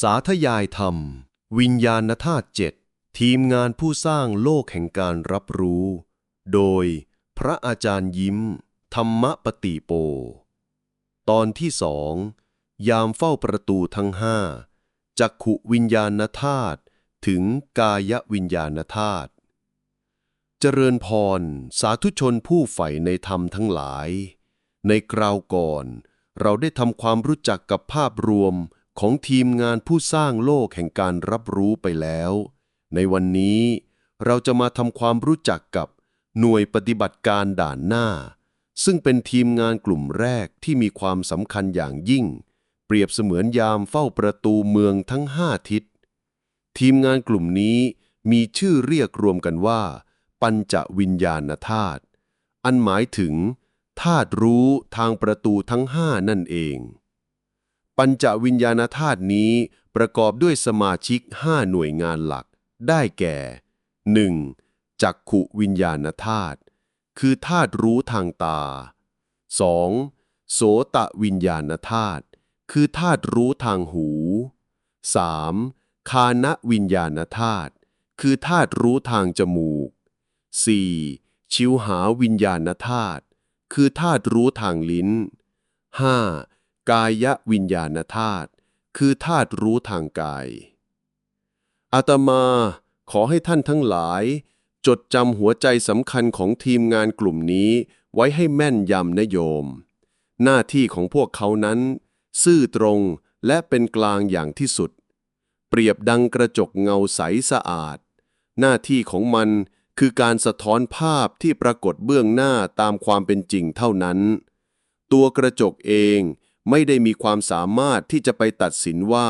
สาธยายธรรม วิญญาณธาตุเจ็ดทีมงานผู้สร้างโลกแห่งการรับรู้ โดยพระอาจารย์ยิ้ม ธรรมปฏิโป ตอนที่สอง ยามเฝ้าประตูทั้งห้าจักขุวิญญาณธาตุถึงกายวิญญาณธาตุเจริญพร สาธุชนผู้ใฝ่ในธรรมทั้งหลาย ในคราวก่อน เราได้ทำความรู้จักกับภาพรวม ของทีมงานผู้สร้างโลกแห่งการรับรู้ไปแล้ว ในวันนี้เราจะมาทำความรู้จักกับหน่วยปฏิบัติการด่านหน้า ซึ่งเป็นทีมงานกลุ่มแรกที่มีความสำคัญอย่างยิ่ง เปรียบเสมือนยามเฝ้าประตูเมืองทั้งห้าทิศ ทีมงานกลุ่มนี้มีชื่อเรียกรวมกันว่า ปัญจวิญญาณธาตุอันหมายถึงธาตุรู้ทางประตูทั้งห้านั่นเอง ปัญจวิญญาณธาตุนี้ประกอบด้วยสมาชิกห้าหน่วยงานหลัก ได้แก่ 1. จักขุวิญญาณธาตุคือธาตุรู้ทางตา 2. โสตวิญญาณธาตุคือธาตุรู้ทางหู 3. คานวิญญาณธาตุคือธาตุรู้ทางจมูก 4. ชิวหาวิญญาณธาตุคือธาตุรู้ทางลิ้น 5. กายวิญญาณธาตุคือธาตุรู้ทางกาย อาตมาขอให้ท่านทั้งหลาย จดจำหัวใจสำคัญของทีมงานกลุ่มนี้ไว้ให้แม่นยำนะโยม หน้าที่ของพวกเขานั้น ซื่อตรงและเป็นกลางอย่างที่สุด เปรียบดังกระจกเงาใสสะอาด หน้าที่ของมันคือการสะท้อนภาพที่ปรากฏเบื้องหน้าตามความเป็นจริงเท่านั้น ตัวกระจกเอง ไม่ได้มีความสามารถที่จะไปตัดสินว่า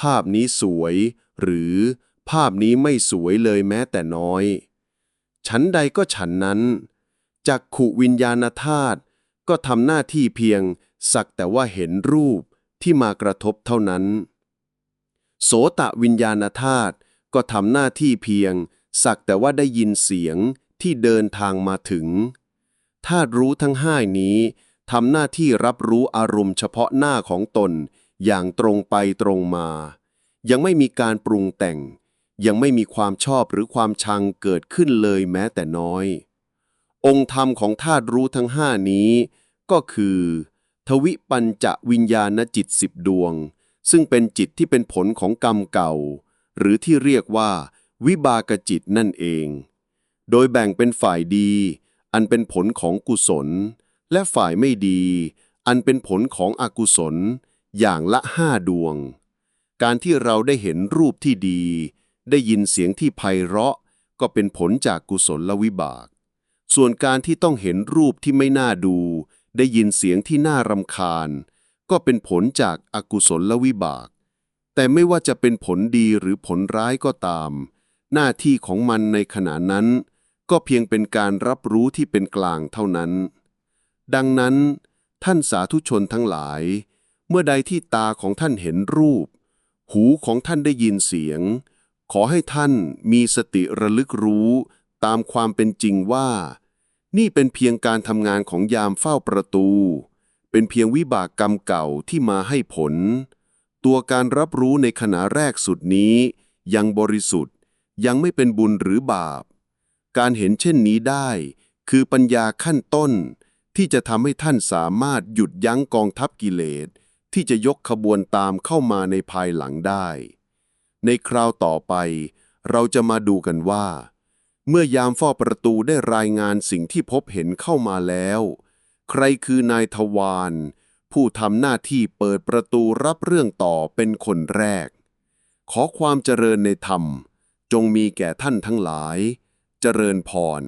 ภาพนี้สวย หรือภาพนี้ไม่สวยเลยแม้แต่น้อย ฉันใดก็ฉันนั้น จักขุวิญญาณธาตุก็ทำหน้าที่เพียง สักแต่ว่าเห็นรูปที่มากระทบเท่านั้น โสตะวิญญาณธาตุก็ทำหน้าที่เพียง สักแต่ว่าได้ยินเสียงที่เดินทางมาถึงธาตุรู้ทั้งห้านี้ ทำหน้าที่รับรู้อารมณ์เฉพาะหน้าของตน อย่างตรงไปตรงมา ยังไม่มีการปรุงแต่ง ยังไม่มีความชอบหรือความชังเกิดขึ้นเลยแม้แต่น้อย องค์ธรรมของธาตุรู้ทั้งห้านี้ ก็คือ ทวิปัญจวิญญาณจิตสิบดวง ซึ่งเป็นจิตที่เป็นผลของกรรมเก่า หรือที่เรียกว่า วิบากจิตนั่นเอง โดยแบ่งเป็นฝ่ายดี อันเป็นผลของกุศล และฝ่ายไม่ดี อันเป็นผลของอกุศล อย่างละห้าดวง การที่เราได้เห็นรูปที่ดี ได้ยินเสียงที่ไพเราะ ก็เป็นผลจากกุศลละวิบาก ส่วนการที่ต้องเห็นรูปที่ไม่น่าดู ได้ยินเสียงที่น่ารำคาญ ก็เป็นผลจากอากุศลละวิบาก แต่ไม่ว่าจะเป็นผลดีหรือผลร้ายก็ตาม หน้าที่ของมันในขณะนั้น ก็เพียงเป็นการรับรู้ที่เป็นกลางเท่านั้น ดังนั้น ท่านสาธุชนทั้งหลาย เมื่อใดที่ตาของท่านเห็นรูป หูของท่านได้ยินเสียง ขอให้ท่านมีสติระลึกรู้ตามความเป็นจริงว่า นี่เป็นเพียงการทำงานของยามเฝ้าประตู เป็นเพียงวิบากกรรมเก่าที่มาให้ผล ตัวการรับรู้ในขณะแรกสุดนี้ ยังบริสุทธิ์ยังไม่เป็นบุญหรือบาป การเห็นเช่นนี้ได้ คือปัญญาขั้นต้น ที่จะทำให้ท่านสามารถหยุดยั้งกองทัพกิเลส ที่จะยกขบวนตามเข้ามาในภายหลังได้ ในคราวต่อไป เราจะมาดูกันว่า เมื่อยามเฝ้าประตูได้รายงานสิ่งที่พบเห็นเข้ามาแล้ว ใครคือนายทวารผู้ทำหน้าที่เปิดประตูรับเรื่องต่อเป็นคนแรก ขอความเจริญในธรรม จงมีแก่ท่านทั้งหลาย เจริญพร